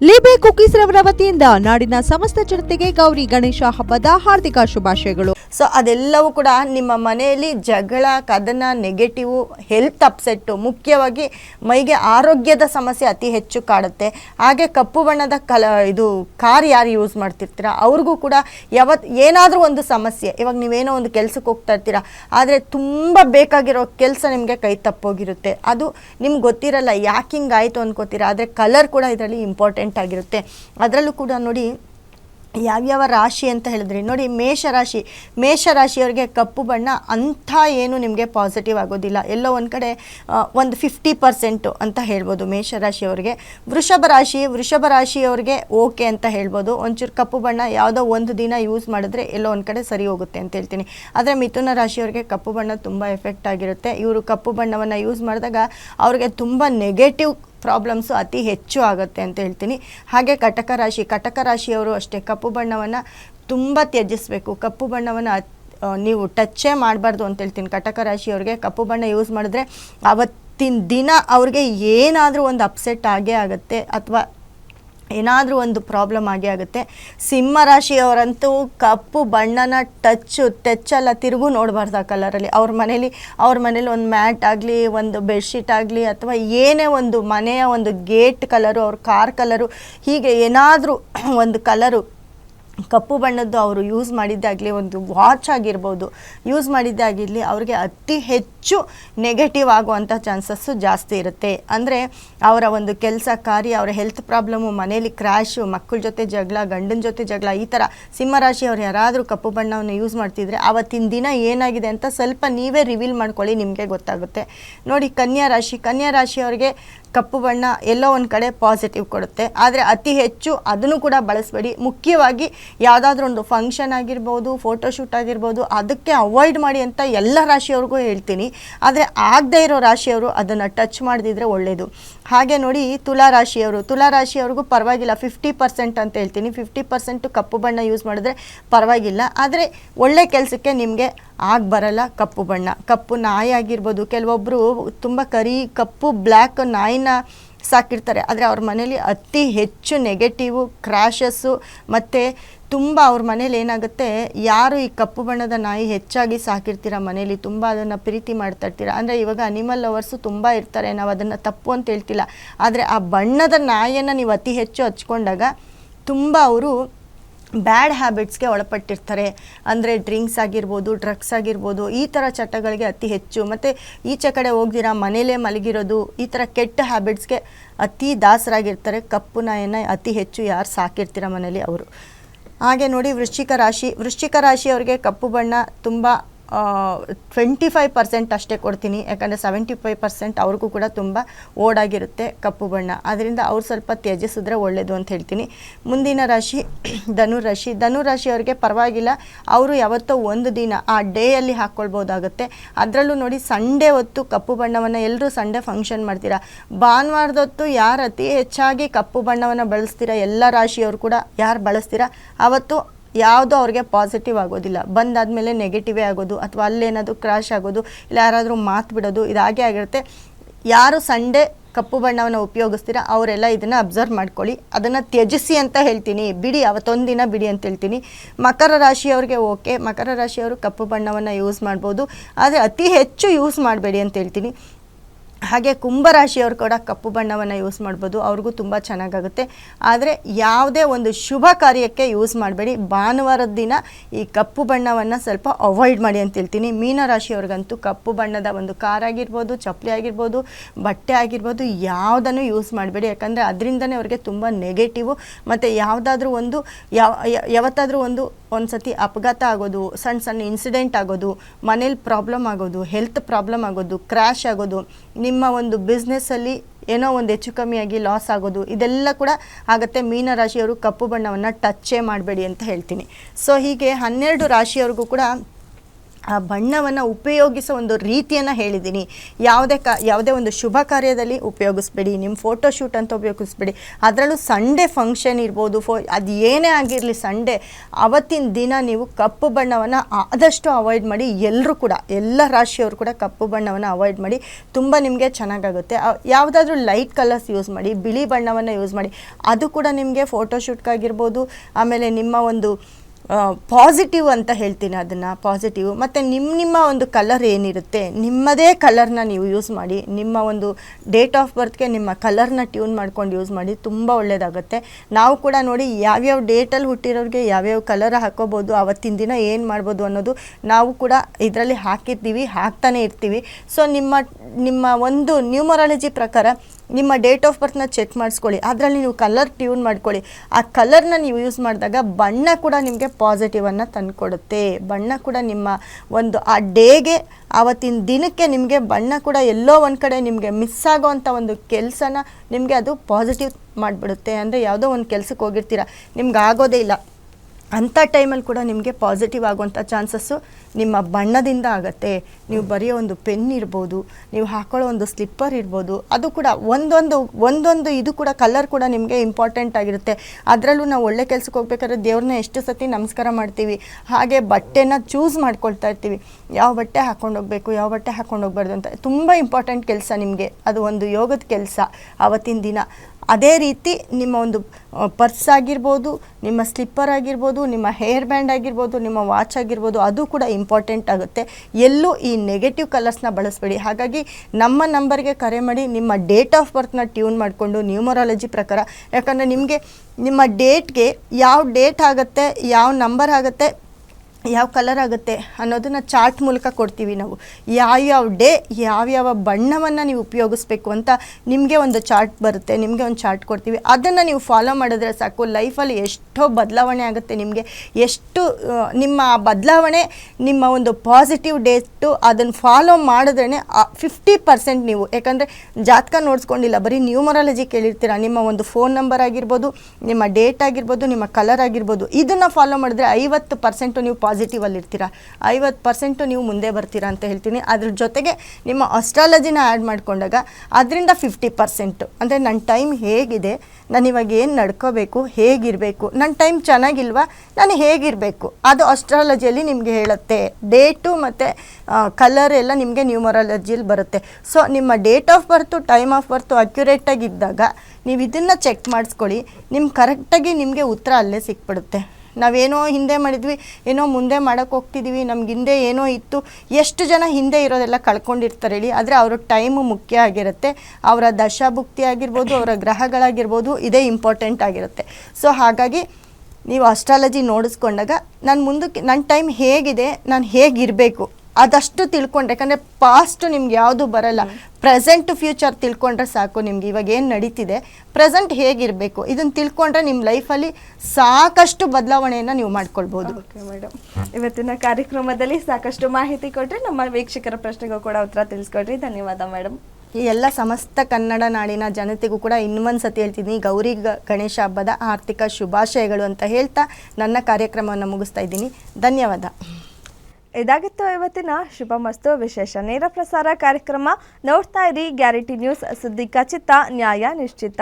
ಲಿಬೆ cookies ರವರ ವತಿಯಿಂದ ನಾಡಿನ ಸಮಸ್ತ ಜನತೆಗೆ ಗೌರಿ ಗಣೇಶ ಹಬ್ಬದ ಹಾರ್ದಿಕ ಶುಭಾಶಯಗಳು. ಸೊ ಅದೆಲ್ಲವೂ ಕೂಡ ನಿಮ್ಮ ಮನೆಯಲ್ಲಿ ಜಗಳ, ಕದನ ನೆಗೆಟಿವ್ ಹೆಲ್ತ್ ಅಪ್ಸೆಟ್ಟು ಮುಖ್ಯವಾಗಿ ಮೈಗೆ ಆರೋಗ್ಯದ ಸಮಸ್ಯೆ ಅತಿ ಹೆಚ್ಚು ಕಾಡುತ್ತೆ. ಹಾಗೆ ಕಪ್ಪು ಬಣ್ಣದ ಕಲ, ಇದು ಕಾರ್ ಯಾರು ಯೂಸ್ ಮಾಡ್ತಿರ್ತೀರ? ಅವ್ರಿಗೂ ಕೂಡ ಯಾವತ್ತು ಏನಾದರೂ ಒಂದು ಸಮಸ್ಯೆ, ಇವಾಗ ನೀವೇನೋ ಒಂದು ಕೆಲಸಕ್ಕೆ ಹೋಗ್ತಾ ಇರ್ತೀರಾ, ಆದರೆ ತುಂಬ ಬೇಕಾಗಿರೋ ಕೆಲಸ ನಿಮಗೆ ಕೈ ತಪ್ಪೋಗಿರುತ್ತೆ. ಅದು ನಿಮ್ಗೆ ಗೊತ್ತಿರಲ್ಲ ಯಾಕೆ ಹಿಂಗಾಯಿತು ಅನ್ಕೋತೀರಾ? ಆದರೆ ಕಲರ್ ಕೂಡ ಇದರಲ್ಲಿ ಇಂಪಾರ್ಟೆಂಟ್ ಆಗಿರುತ್ತೆ. ಅದರಲ್ಲೂ ಕೂಡ ನೋಡಿ ಯಾವ್ಯಾವ ರಾಶಿ ಅಂತ ಹೇಳಿದ್ರಿ, ನೋಡಿ ಮೇಷರಾಶಿ, ಮೇಷರಾಶಿಯವರಿಗೆ ಕಪ್ಪು ಬಣ್ಣ ಅಂಥ ಏನು ನಿಮಗೆ ಪಾಸಿಟಿವ್ ಆಗೋದಿಲ್ಲ. ಎಲ್ಲೋ ಒಂದು ಕಡೆ ಒಂದು ಫಿಫ್ಟಿ ಪರ್ಸೆಂಟು ಅಂತ ಹೇಳ್ಬೋದು ಮೇಷರಾಶಿಯವರಿಗೆ. ವೃಷಭ ರಾಶಿ, ವೃಷಭ ರಾಶಿಯವ್ರಿಗೆ ಓಕೆ ಅಂತ ಹೇಳ್ಬೋದು. ಒಂಚೂರು ಕಪ್ಪು ಬಣ್ಣ ಯಾವುದೋ ಒಂದು ದಿನ ಯೂಸ್ ಮಾಡಿದ್ರೆ ಎಲ್ಲೋ ಒಂದು ಕಡೆ ಸರಿ ಹೋಗುತ್ತೆ ಅಂತ ಹೇಳ್ತೀನಿ. ಆದರೆ ಮಿಥುನ ರಾಶಿಯವರಿಗೆ ಕಪ್ಪು ಬಣ್ಣ ತುಂಬ ಎಫೆಕ್ಟ್ ಆಗಿರುತ್ತೆ. ಇವರು ಕಪ್ಪು ಬಣ್ಣವನ್ನು ಯೂಸ್ ಮಾಡಿದಾಗ ಅವ್ರಿಗೆ ತುಂಬ ನೆಗೆಟಿವ್ ಪ್ರಾಬ್ಲಮ್ಸು ಅತಿ ಹೆಚ್ಚು ಆಗುತ್ತೆ ಅಂತ ಹೇಳ್ತೀನಿ. ಹಾಗೆ ಕಟಕ ರಾಶಿ, ಕಟಕ ರಾಶಿಯವರು ಅಷ್ಟೇ, ಕಪ್ಪು ಬಣ್ಣವನ್ನು ತುಂಬ ತ್ಯಜಿಸಬೇಕು. ಕಪ್ಪು ಬಣ್ಣವನ್ನು ನೀವು ಟಚ್ಚೇ ಮಾಡಬಾರ್ದು ಅಂತ ಹೇಳ್ತೀನಿ. ಕಟಕ ರಾಶಿಯವ್ರಿಗೆ ಕಪ್ಪು ಬಣ್ಣ ಯೂಸ್ ಮಾಡಿದ್ರೆ ಅವತ್ತಿನ ದಿನ ಅವ್ರಿಗೆ ಏನಾದರೂ ಒಂದು ಅಪ್ಸೆಟ್ ಆಗೇ ಆಗುತ್ತೆ. ಅಥವಾ ಏನಾದರೂ ಒಂದು ಪ್ರಾಬ್ಲಮ್ ಆಗೇ ಆಗುತ್ತೆ. ಸಿಂಹ ರಾಶಿಯವರಂತೂ ಕಪ್ಪು ಬಣ್ಣನ ಟಚ್ಚು ಟೆಚ್ಚಲ್ಲ ತಿರುಗು ನೋಡಬಾರ್ದು ಆ ಕಲರಲ್ಲಿ ಅವ್ರ ಮನೇಲಿ ಅವ್ರ ಮನೇಲಿ ಒಂದು ಮ್ಯಾಟ್ ಆಗಲಿ, ಒಂದು ಬೆಡ್ಶೀಟ್ ಆಗಲಿ, ಅಥವಾ ಏನೇ ಒಂದು ಮನೆಯ ಒಂದು ಗೇಟ್ ಕಲರು ಅವ್ರ ಕಾರ್ ಕಲರು ಹೀಗೆ ಏನಾದರೂ ಒಂದು ಕಲರು ಕಪ್ಪು ಬಣ್ಣದ್ದು ಅವರು ಯೂಸ್ ಮಾಡಿದ್ದಾಗಲಿ ಒಂದು ವಾಚ್ ಆಗಿರ್ಬೋದು. ಯೂಸ್ ಮಾಡಿದ್ದೇ ಆಗಿರಲಿ ಅವ್ರಿಗೆ ಅತಿ ಹೆಚ್ಚು ನೆಗೆಟಿವ್ ಆಗುವಂಥ ಚಾನ್ಸಸ್ಸು ಜಾಸ್ತಿ ಇರುತ್ತೆ. ಅಂದರೆ ಅವರ ಒಂದು ಕೆಲಸ, ಕಾರ್ಯ, ಅವರ ಹೆಲ್ತ್ ಪ್ರಾಬ್ಲಮ್ಮು ಮನೇಲಿ ಕ್ರ್ಯಾಶು ಮಕ್ಕಳ ಜೊತೆ ಜಗಳ, ಗಂಡನ ಜೊತೆ ಜಗಳ, ಈ ಥರ ಸಿಂಹರಾಶಿಯವ್ರು ಯಾರಾದರೂ ಕಪ್ಪು ಬಣ್ಣವನ್ನು ಯೂಸ್ ಮಾಡ್ತಿದ್ರೆ ಆವತ್ತಿನ ದಿನ ಏನಾಗಿದೆ ಅಂತ ಸ್ವಲ್ಪ ನೀವೇ ರಿವೀಲ್ ಮಾಡ್ಕೊಳ್ಳಿ ನಿಮಗೆ ಗೊತ್ತಾಗುತ್ತೆ. ನೋಡಿ, ಕನ್ಯಾ ರಾಶಿ, ಕನ್ಯಾ ರಾಶಿಯವರಿಗೆ ಕಪ್ಪು ಬಣ್ಣ ಎಲ್ಲೋ ಒಂದು ಕಡೆ ಪಾಸಿಟಿವ್ ಕೊಡುತ್ತೆ. ಆದರೆ ಅತಿ ಹೆಚ್ಚು ಅದನ್ನು ಕೂಡ ಬಳಸಬೇಡಿ. ಮುಖ್ಯವಾಗಿ ಯಾವುದಾದ್ರೂ ಒಂದು ಫಂಕ್ಷನ್ ಆಗಿರ್ಬೋದು ಫೋಟೋಶೂಟ್ ಆಗಿರ್ಬೋದು, ಅದಕ್ಕೆ ಅವಾಯ್ಡ್ ಮಾಡಿ ಅಂತ ಎಲ್ಲ ರಾಶಿಯವ್ರಿಗೂ ಹೇಳ್ತೀನಿ. ಆದರೆ ಆಗದೇ ಇರೋ ರಾಶಿಯವರು ಅದನ್ನು ಟಚ್ ಮಾಡದಿದ್ರೆ ಒಳ್ಳೆಯದು ಹಾಗೆ ನೋಡಿ ತುಲಾ ರಾಶಿಯವರು. ತುಲಾ ರಾಶಿಯವ್ರಿಗೂ ಪರವಾಗಿಲ್ಲ ಫಿಫ್ಟಿ ಪರ್ಸೆಂಟ್ ಅಂತ ಹೇಳ್ತೀನಿ. ಫಿಫ್ಟಿ ಪರ್ಸೆಂಟು ಕಪ್ಪು ಬಣ್ಣ ಯೂಸ್ ಮಾಡಿದ್ರೆ ಪರವಾಗಿಲ್ಲ. ಆದರೆ ಒಳ್ಳೆ ಕೆಲಸಕ್ಕೆ ನಿಮಗೆ ಆಗ ಬರಲ್ಲ ಕಪ್ಪು ಬಣ್ಣ. ಕಪ್ಪು ನಾಯಿ ಆಗಿರ್ಬೋದು ಕೆಲವೊಬ್ಬರು ತುಂಬ ಕರಿ ಕಪ್ಪು ಬ್ಲ್ಯಾಕ್ ನಾಯಿನ ಸಾಕಿರ್ತಾರೆ. ಆದರೆ ಅವ್ರ ಮನೇಲಿ ಅತಿ ಹೆಚ್ಚು ನೆಗೆಟಿವು ಕ್ರ್ಯಾಶಸ್ಸು ಮತ್ತು ತುಂಬ ಅವ್ರ ಮನೇಲಿ ಏನಾಗುತ್ತೆ, ಯಾರು ಈ ಕಪ್ಪು ಬಣ್ಣದ ನಾಯಿ ಹೆಚ್ಚಾಗಿ ಸಾಕಿರ್ತೀರ ಮನೇಲಿ, ತುಂಬ ಅದನ್ನು ಪ್ರೀತಿ ಮಾಡ್ತಾ ಇರ್ತೀರ? ಅಂದರೆ ಇವಾಗ ಅನಿಮಲ್ ಲವರ್ಸು ತುಂಬ ಇರ್ತಾರೆ, ನಾವು ಅದನ್ನು ತಪ್ಪು ಅಂತ ಹೇಳ್ತಿಲ್ಲ. ಆದರೆ ಆ ಬಣ್ಣದ ನಾಯಿಯನ್ನು ನೀವು ಅತಿ ಹೆಚ್ಚು ಹಚ್ಕೊಂಡಾಗ ತುಂಬ ಅವರು ಬ್ಯಾಡ್ ಹ್ಯಾಬಿಟ್ಸ್ಗೆ ಒಳಪಟ್ಟಿರ್ತಾರೆ. ಅಂದರೆ ಡ್ರಿಂಕ್ಸ್ ಆಗಿರ್ಬೋದು, ಡ್ರಗ್ಸ್ ಆಗಿರ್ಬೋದು, ಈ ಥರ ಚಟಗಳಿಗೆ ಅತಿ ಹೆಚ್ಚು. ಮತ್ತು ಈಚೆ ಕಡೆ ಹೋಗ್ದಿರಾ, ಮನೇಲೇ ಮಲಗಿರೋದು, ಈ ಥರ ಕೆಟ್ಟ ಹ್ಯಾಬಿಟ್ಸ್ಗೆ ಅತಿ ದಾಸರಾಗಿರ್ತಾರೆ. ಕಪ್ಪು ನಾಯನ್ನ ಅತಿ ಹೆಚ್ಚು ಯಾರು ಸಾಕಿರ್ತೀರ ಮನೇಲಿ ಅವರು. ಹಾಗೆ ನೋಡಿ ವೃಶ್ಚಿಕ ರಾಶಿ. ವೃಶ್ಚಿಕ ರಾಶಿಯವರಿಗೆ ಕಪ್ಪು ಬಣ್ಣ ತುಂಬ ಟ್ವೆಂಟಿ ಫೈವ್ ಪರ್ಸೆಂಟ್ ಅಷ್ಟೇ ಕೊಡ್ತೀನಿ. ಯಾಕಂದರೆ ಸೆವೆಂಟಿ ಫೈವ್ ಪರ್ಸೆಂಟ್ ಅವ್ರಿಗೂ ಕೂಡ ತುಂಬ ಓಡಾಗಿರುತ್ತೆ ಕಪ್ಪು ಬಣ್ಣ. ಅದರಿಂದ ಅವ್ರು ಸ್ವಲ್ಪ ತ್ಯಜಿಸಿದ್ರೆ ಒಳ್ಳೆಯದು ಅಂತ ಹೇಳ್ತೀನಿ. ಮುಂದಿನ ರಾಶಿ ಧನು ರಾಶಿ. ಧನು ರಾಶಿಯವ್ರಿಗೆ ಪರವಾಗಿಲ್ಲ. ಅವರು ಯಾವತ್ತೋ ಒಂದು ದಿನ ಆ ಡೇಯಲ್ಲಿ ಹಾಕ್ಕೊಳ್ಬೋದಾಗುತ್ತೆ ಅದರಲ್ಲೂ ನೋಡಿ ಸಂಡೇ ಹೊತ್ತು ಕಪ್ಪು ಬಣ್ಣವನ್ನು ಎಲ್ಲರೂ ಸಂಡೇ ಫಂಕ್ಷನ್ ಮಾಡ್ತೀರಾ? ಭಾನುವಾರದೊತ್ತು ಯಾರು ಅತಿ ಹೆಚ್ಚಾಗಿ ಕಪ್ಪು ಬಣ್ಣವನ್ನು ಬಳಸ್ತೀರಾ? ಎಲ್ಲ ರಾಶಿಯವರು ಕೂಡ ಯಾರು ಬಳಸ್ತೀರಾ? ಅವತ್ತು ಯಾವುದೂ ಅವ್ರಿಗೆ ಪಾಸಿಟಿವ್ ಆಗೋದಿಲ್ಲ. ಬಂದಾದಮೇಲೆ ನೆಗೆಟಿವೇ ಆಗೋದು ಅಥವಾ ಅಲ್ಲೇನಾದರೂ ಕ್ರಾಶ್ ಆಗೋದು, ಇಲ್ಲ ಯಾರಾದರೂ ಮಾತು ಬಿಡೋದು ಇದಾಗೆ ಆಗಿರುತ್ತೆ. ಯಾರು ಸಂಡೇ ಕಪ್ಪು ಬಣ್ಣವನ್ನು ಉಪಯೋಗಿಸ್ತೀರಾ, ಅವರೆಲ್ಲ ಇದನ್ನು ಅಬ್ಸರ್ವ್ ಮಾಡ್ಕೊಳ್ಳಿ. ಅದನ್ನು ತ್ಯಜಿಸಿ ಅಂತ ಹೇಳ್ತೀನಿ. ಬಿಡಿ ಅವತ್ತೊಂದು ದಿನ ಬಿಡಿ ಅಂತ ಹೇಳ್ತೀನಿ. ಮಕರ ರಾಶಿಯವ್ರಿಗೆ ಓಕೆ ಮಕರ ರಾಶಿಯವರು ಕಪ್ಪು ಬಣ್ಣವನ್ನು ಯೂಸ್ ಮಾಡ್ಬೋದು. ಆದರೆ ಅತಿ ಹೆಚ್ಚು ಯೂಸ್ ಮಾಡಬೇಡಿ ಅಂತ ಹೇಳ್ತೀನಿ. ಹಾಗೆ ಕುಂಭರಾಶಿಯವರು ಕೂಡ ಕಪ್ಪು ಬಣ್ಣವನ್ನು ಯೂಸ್ ಮಾಡ್ಬೋದು. ಅವ್ರಿಗೂ ತುಂಬ ಚೆನ್ನಾಗಾಗುತ್ತೆ. ಆದರೆ ಯಾವುದೇ ಒಂದು ಶುಭ ಕಾರ್ಯಕ್ಕೆ ಯೂಸ್ ಮಾಡಬೇಡಿ. ಭಾನುವಾರದ ದಿನ ಈ ಕಪ್ಪು ಬಣ್ಣವನ್ನು ಸ್ವಲ್ಪ ಅವಾಯ್ಡ್ ಮಾಡಿ ಅಂತ ಹೇಳ್ತೀನಿ. ಮೀನರಾಶಿಯವ್ರಿಗಂತೂ ಕಪ್ಪು ಬಣ್ಣದ ಒಂದು ಕಾರ್ ಆಗಿರ್ಬೋದು, ಚಪ್ಪಲಿ ಆಗಿರ್ಬೋದು, ಬಟ್ಟೆ ಆಗಿರ್ಬೋದು ಯಾವುದನ್ನು ಯೂಸ್ ಮಾಡಬೇಡಿ. ಯಾಕಂದರೆ ಅದರಿಂದನೇ ಅವ್ರಿಗೆ ತುಂಬ ನೆಗೆಟಿವು ಮತ್ತು ಯಾವುದಾದ್ರೂ ಒಂದು ಯಾವ ಯ- ಒಂದು ಒಂದು ಸತಿ ಅಪಘಾತ ಆಗೋದು ಸಣ್ಣ ಸಣ್ಣ ಇನ್ಸಿಡೆಂಟ್ ಆಗೋದು, ಮನೇಲಿ ಪ್ರಾಬ್ಲಮ್ ಆಗೋದು ಹೆಲ್ತ್ ಪ್ರಾಬ್ಲಮ್ ಆಗೋದು ಕ್ರ್ಯಾಶ್ ಆಗೋದು ನಿಮ್ಮ ಒಂದು ಬಿಸ್ನೆಸ್ಸಲ್ಲಿ ಏನೋ ಒಂದು ಹೆಚ್ಚು ಕಮ್ಮಿಯಾಗಿ ಲಾಸ್ ಆಗೋದು, ಇದೆಲ್ಲ ಕೂಡ ಆಗುತ್ತೆ. ಮೀನರಾಶಿಯವರು ಕಪ್ಪು ಬಣ್ಣವನ್ನು ಟಚ್ಚೇ ಮಾಡಬೇಡಿ ಅಂತ ಹೇಳ್ತೀನಿ. ಸೊ ಹೀಗೆ ಹನ್ನೆರಡು ರಾಶಿಯವ್ರಿಗೂ ಕೂಡ ಆ ಬಣ್ಣವನ್ನು ಉಪಯೋಗಿಸೋ ಒಂದು ರೀತಿಯನ್ನು ಹೇಳಿದ್ದೀನಿ. ಯಾವುದೇ ಕ, ಯಾವುದೇ ಒಂದು ಶುಭ ಕಾರ್ಯದಲ್ಲಿ ಉಪಯೋಗಿಸ್ಬೇಡಿ ನಿಮ್ಮ ಫೋಟೋಶೂಟ್ ಅಂತ ಉಪಯೋಗಿಸ್ಬೇಡಿ. ಅದರಲ್ಲೂ ಸಂಡೇ ಫಂಕ್ಷನ್ ಇರ್ಬೋದು, ಫೋ, ಅದು ಏನೇ ಆಗಿರಲಿ ಸಂಡೇ ಅವತ್ತಿನ ದಿನ ನೀವು ಕಪ್ಪು ಬಣ್ಣವನ್ನು ಆದಷ್ಟು ಅವಾಯ್ಡ್ ಮಾಡಿ ಎಲ್ಲರೂ ಕೂಡ, ಎಲ್ಲ ರಾಶಿಯವರು ಕೂಡ ಕಪ್ಪು ಬಣ್ಣವನ್ನು ಅವಾಯ್ಡ್ ಮಾಡಿ, ತುಂಬ ನಿಮಗೆ ಚೆನ್ನಾಗಾಗುತ್ತೆ. ಯಾವುದಾದ್ರೂ ಲೈಟ್ ಕಲರ್ಸ್ ಯೂಸ್ ಮಾಡಿ, ಬಿಳಿ ಬಣ್ಣವನ್ನು ಯೂಸ್ ಮಾಡಿ, ಅದು ಕೂಡ ನಿಮಗೆ ಫೋಟೋಶೂಟ್ಗಾಗಿರ್ಬೋದು ಆಮೇಲೆ ನಿಮ್ಮ ಒಂದು ಪಾಸಿಟಿವ್ ಅಂತ ಹೇಳ್ತೀನಿ ಅದನ್ನು ಪಾಸಿಟಿವ್ ಮತ್ತು ನಿಮ್ಮ ನಿಮ್ಮ ಒಂದು ಕಲರ್ ಏನಿರುತ್ತೆ, ನಿಮ್ಮದೇ ಕಲರ್ನ ನೀವು ಯೂಸ್ ಮಾಡಿ, ನಿಮ್ಮ ಒಂದು ಡೇಟ್ ಆಫ್ ಬರ್ತ್ಗೆ ನಿಮ್ಮ ಕಲರ್ನ ಟ್ಯೂನ್ ಮಾಡ್ಕೊಂಡು ಯೂಸ್ ಮಾಡಿ, ತುಂಬ ಒಳ್ಳೆಯದಾಗುತ್ತೆ ನಾವು ಕೂಡ ನೋಡಿ ಯಾವ್ಯಾವ ಡೇಟಲ್ಲಿ ಹುಟ್ಟಿರೋರಿಗೆ ಯಾವ್ಯಾವ ಕಲರ್ ಹಾಕೋಬೋದು, ಅವತ್ತಿನ ದಿನ ಏನು ಮಾಡ್ಬೋದು ಅನ್ನೋದು ನಾವು ಕೂಡ ಇದರಲ್ಲಿ ಹಾಕಿರ್ತೀವಿ ಹಾಕ್ತಾನೆ ಇರ್ತೀವಿ. ಸೊ ನಿಮ್ಮ ನಿಮ್ಮ ಒಂದು ನ್ಯೂಮರಾಲಜಿ ಪ್ರಕಾರ ನಿಮ್ಮ ಡೇಟ್ ಆಫ್ ಬರ್ತ್ನ ಚೆಕ್ ಮಾಡಿಸ್ಕೊಳ್ಳಿ. ಅದರಲ್ಲಿ ನೀವು ಕಲರ್ ಟ್ಯೂನ್ ಮಾಡ್ಕೊಳ್ಳಿ. ಆ ಕಲರ್ನ ನೀವು ಯೂಸ್ ಮಾಡಿದಾಗ ಬಣ್ಣ ಕೂಡ ನಿಮಗೆ ಪಾಸಿಟಿವನ್ನು ತಂದುಕೊಡುತ್ತೆ. ಬಣ್ಣ ಕೂಡ ನಿಮ್ಮ ಒಂದು ಆ ಡೇಗೆ ಆವತ್ತಿನ ದಿನಕ್ಕೆ ನಿಮಗೆ ಬಣ್ಣ ಕೂಡ ಎಲ್ಲೋ ಒಂದು ಕಡೆ ನಿಮಗೆ ಮಿಸ್ ಆಗೋವಂಥ ಒಂದು ಕೆಲಸನ ನಿಮಗೆ ಅದು ಪಾಸಿಟಿವ್ ಮಾಡಿಬಿಡುತ್ತೆ. ಅಂದರೆ ಯಾವುದೋ ಒಂದು ಕೆಲಸಕ್ಕೆ ಹೋಗಿರ್ತೀರ. ನಿಮ್ಗೆ ಆಗೋದೇ ಇಲ್ಲ. ಅಂಥ ಟೈಮಲ್ಲಿ ಕೂಡ ನಿಮಗೆ ಪಾಸಿಟಿವ್ ಆಗುವಂಥ ಚಾನ್ಸಸ್ಸು ನಿಮ್ಮ ಬಣ್ಣದಿಂದ ಆಗುತ್ತೆ. ನೀವು ಬರೆಯೋ ಒಂದು ಪೆನ್ ಇರ್ಬೋದು, ನೀವು ಹಾಕೊಳ್ಳೋ ಒಂದು ಸ್ಲಿಪ್ಪರ್ ಇರ್ಬೋದು, ಅದು ಕೂಡ ಒಂದೊಂದು ಒಂದೊಂದು ಇದು ಕೂಡ ಕಲರ್ ಕೂಡ ನಿಮಗೆ ಇಂಪಾರ್ಟೆಂಟ್ ಆಗಿರುತ್ತೆ. ಅದರಲ್ಲೂ ನಾವು ಒಳ್ಳೆ ಕೆಲಸಕ್ಕೆ ಹೋಗ್ಬೇಕಾದ್ರೆ ದೇವ್ರನ್ನ ಎಷ್ಟು ಸತಿ ನಮಸ್ಕಾರ ಮಾಡ್ತೀವಿ, ಹಾಗೆ ಬಟ್ಟೆನ ಚೂಸ್ ಮಾಡ್ಕೊಳ್ತಾ ಇರ್ತೀವಿ. ಯಾವ ಬಟ್ಟೆ ಹಾಕೊಂಡು ಹೋಗಬೇಕು, ಯಾವ ಬಟ್ಟೆ ಹಾಕೊಂಡು ಹೋಗ್ಬಾರ್ದು ಅಂತ. ತುಂಬ ಇಂಪಾರ್ಟೆಂಟ್ ಕೆಲಸ ನಿಮಗೆ. ಅದು ಒಂದು ಯೋಗದ ಕೆಲಸ. ಆವತ್ತಿನ ದಿನ ಅದೇ ರೀತಿ ನಿಮ್ಮ ಒಂದು ಪರ್ಸ್ ಆಗಿರ್ಬೋದು, ನಿಮ್ಮ ಸ್ಲಿಪ್ಪರ್ ಆಗಿರ್ಬೋದು, ನಿಮ್ಮ ಹೇರ್ ಬ್ಯಾಂಡ್ ಆಗಿರ್ಬೋದು, ನಿಮ್ಮ ವಾಚ್ ಆಗಿರ್ಬೋದು, ಅದು ಕೂಡ ಇಂಪಾರ್ಟೆಂಟ್ ಆಗುತ್ತೆ. ಎಲ್ಲೂ ಈ ನೆಗೆಟಿವ್ ಕಲರ್ಸ್ನ ಬಳಸಬೇಡಿ. ಹಾಗಾಗಿ ನಮ್ಮ ನಂಬರ್ಗೆ ಕರೆ ಮಾಡಿ, ನಿಮ್ಮ ಡೇಟ್ ಆಫ್ ಬರ್ತ್ನ ಟ್ಯೂನ್ ಮಾಡಿಕೊಂಡು ನ್ಯೂಮರಾಲಜಿ ಪ್ರಕಾರ. ಯಾಕಂದರೆ ನಿಮಗೆ ನಿಮ್ಮ ಡೇಟ್ಗೆ ಯಾವ ಡೇಟ್ ಆಗುತ್ತೆ, ಯಾವ ನಂಬರ್ ಆಗುತ್ತೆ ಯಾವ ಕಲರ್ ಆಗುತ್ತೆ ಅನ್ನೋದನ್ನು ಚಾರ್ಟ್ ಮೂಲಕ ಕೊಡ್ತೀವಿ ನಾವು. ಯಾವ್ಯಾವ ಡೇ ಯಾವ್ಯಾವ ಬಣ್ಣವನ್ನು ನೀವು ಉಪಯೋಗಿಸ್ಬೇಕು ಅಂತ ನಿಮಗೆ ಒಂದು ಚಾರ್ಟ್ ಬರುತ್ತೆ, ನಿಮಗೆ ಒಂದು ಚಾರ್ಟ್ ಕೊಡ್ತೀವಿ. ಅದನ್ನು ನೀವು ಫಾಲೋ ಮಾಡಿದ್ರೆ ಸಾಕು. ಲೈಫಲ್ಲಿ ಎಷ್ಟೋ ಬದಲಾವಣೆ ಆಗುತ್ತೆ ನಿಮಗೆ. ಎಷ್ಟು ನಿಮ್ಮ ಬದಲಾವಣೆ ನಿಮ್ಮ ಒಂದು ಪಾಸಿಟಿವ್ ಡೇಟು ಅದನ್ನು ಫಾಲೋ ಮಾಡಿದ್ರೇ ಫಿಫ್ಟಿ ಪರ್ಸೆಂಟ್ ನೀವು. ಯಾಕಂದರೆ ಜಾತಕ ನೋಡಿಸ್ಕೊಂಡಿಲ್ಲ, ಬರೀ ನ್ಯೂಮರಾಲಜಿ ಕೇಳಿರ್ತೀರ. ನಿಮ್ಮ ಒಂದು ಫೋನ್ ನಂಬರ್ ಆಗಿರ್ಬೋದು, ನಿಮ್ಮ ಡೇಟ್ ಆಗಿರ್ಬೋದು, ನಿಮ್ಮ ಕಲರ್ ಆಗಿರ್ಬೋದು, ಇದನ್ನು ಫಾಲೋ ಮಾಡಿದ್ರೆ ಐವತ್ತು ಪರ್ಸೆಂಟು ನೀವು ಪಾಸಿಟಿವಲ್ಲಿ ಇರ್ತೀರಾ? ಐವತ್ತು ಪರ್ಸೆಂಟು ನೀವು ಮುಂದೆ ಬರ್ತೀರಾ ಅಂತ ಹೇಳ್ತೀನಿ. ಅದ್ರ ಜೊತೆಗೆ ನಿಮ್ಮ ಅಸ್ಟ್ರಾಲಜಿನ ಆ್ಯಡ್ ಮಾಡಿಕೊಂಡಾಗ ಅದರಿಂದ ಫಿಫ್ಟಿ ಪರ್ಸೆಂಟು ಅಂದರೆ ನನ್ನ ಟೈಮ್ ಹೇಗಿದೆ, ನಾನು ಇವಾಗ ಏನು ನಡ್ಕೋಬೇಕು, ಹೇಗಿರಬೇಕು ನನ್ನ ಟೈಮ್ ಚೆನ್ನಾಗಿಲ್ವಾ, ನಾನು ಹೇಗಿರಬೇಕು? ಅದು ಅಸ್ಟ್ರಾಲಜಿಯಲ್ಲಿ ನಿಮಗೆ ಹೇಳುತ್ತೆ. ಡೇಟು ಮತ್ತು ಕಲರ್ ಎಲ್ಲ ನಿಮಗೆ ನ್ಯೂಮರಾಲಜಿಯಲ್ಲಿ ಬರುತ್ತೆ. ಸೊ ನಿಮ್ಮ date of birth time of birth ಅಕ್ಯುರೇಟಾಗಿ ಇದ್ದಾಗ, ನೀವು ಇದನ್ನು ಚೆಕ್ ಮಾಡಿಸ್ಕೊಳ್ಳಿ ನಿಮ್ಮ ಕರೆಕ್ಟಾಗಿ ನಿಮಗೆ ಉತ್ತರ ಅಲ್ಲೇ ಸಿಕ್ಬಿಡುತ್ತೆ. ನಾವೇನೋ ಹಿಂದೆ ಮಾಡಿದ್ವಿ, ಏನೋ ಮುಂದೆ ಮಾಡೋಕ್ಕೆ ಹೋಗ್ತಿದ್ದೀವಿ ನಮ್ಗೆ ಹಿಂದೆ ಏನೋ ಇತ್ತು, ಎಷ್ಟು ಜನ ಹಿಂದೆ ಇರೋದೆಲ್ಲ ಕಳ್ಕೊಂಡಿರ್ತಾರೆ ಹೇಳಿ. ಆದರೆ ಅವರ ಟೈಮು ಮುಖ್ಯ ಆಗಿರುತ್ತೆ, ಅವರ ದಶಾಭುಕ್ತಿ ಆಗಿರ್ಬೋದು, ಅವರ ಗ್ರಹಗಳಾಗಿರ್ಬೋದು, ಇದೇ ಇಂಪಾರ್ಟೆಂಟ್ ಆಗಿರುತ್ತೆ. ಸೊ ಹಾಗಾಗಿ ನೀವು ಅಸ್ಟ್ರಾಲಜಿ ನೋಡಿಸ್ಕೊಂಡಾಗ ನಾನು ಮುಂದಕ್ಕೆ ನನ್ನ ಟೈಮ್ ಹೇಗಿದೆ, ನಾನು ಹೇಗಿರಬೇಕು ಅದಷ್ಟು ತಿಳ್ಕೊಂಡ್ರೆ ಯಾಕಂದರೆ ಪಾಸ್ಟ್ ನಿಮ್ಗೆ ಯಾವುದು ಬರಲ್ಲ. ಪ್ರೆಸೆಂಟ್ ಫ್ಯೂಚರ್ ತಿಳ್ಕೊಂಡ್ರೆ ಸಾಕು ನಿಮ್ಗೆ ಇವಾಗ ಏನು ನಡೀತಿದೆ ಪ್ರೆಸೆಂಟ್ ಹೇಗಿರಬೇಕು ಇದನ್ನು ತಿಳ್ಕೊಂಡ್ರೆ ನಿಮ್ಮ ಲೈಫಲ್ಲಿ ಸಾಕಷ್ಟು ಬದಲಾವಣೆಯನ್ನು ನೀವು ಮಾಡ್ಕೊಳ್ಬೋದು. ಓಕೆ ಮೇಡಮ್ ಇವತ್ತಿನ ಕಾರ್ಯಕ್ರಮದಲ್ಲಿ ಸಾಕಷ್ಟು ಮಾಹಿತಿ ಕೊಟ್ಟರೆ ನಮ್ಮ ವೀಕ್ಷಕರ ಪ್ರಶ್ನೆಗೂ ಕೂಡ ಉತ್ತರ ತಿಳಿಸ್ಕೊಡ್ರಿ. ಧನ್ಯವಾದ ಮೇಡಮ್ ಈ ಎಲ್ಲ ಸಮಸ್ತ ಕನ್ನಡ ನಾಡಿನ ಜನತೆಗೂ ಕೂಡ ಇನ್ನೊಂದು ಸತಿ ಹೇಳ್ತೀನಿ ಗೌರಿ ಗ- ಗಣೇಶ ಹಬ್ಬದ ಆರ್ಥಿಕ ಶುಭಾಶಯಗಳು ಅಂತ ಹೇಳ್ತಾ ನನ್ನ ಕಾರ್ಯಕ್ರಮವನ್ನು ಮುಗಿಸ್ತಾ ಇದ್ದೀನಿ. ಧನ್ಯವಾದ. ಇದಾಗಿತ್ತು ಇವತ್ತಿನ ಶುಭ ಮಸ್ತು ವಿಶೇಷ. ನೇರ ಪ್ರಸಾರ ಕಾರ್ಯಕ್ರಮ ನೋಡ್ತಾ ಇರಿ. ಗ್ಯಾರಂಟಿ ನ್ಯೂಸ್ ಸುದ್ದಿ ಖಚಿತ, ನ್ಯಾಯ ನಿಶ್ಚಿತ.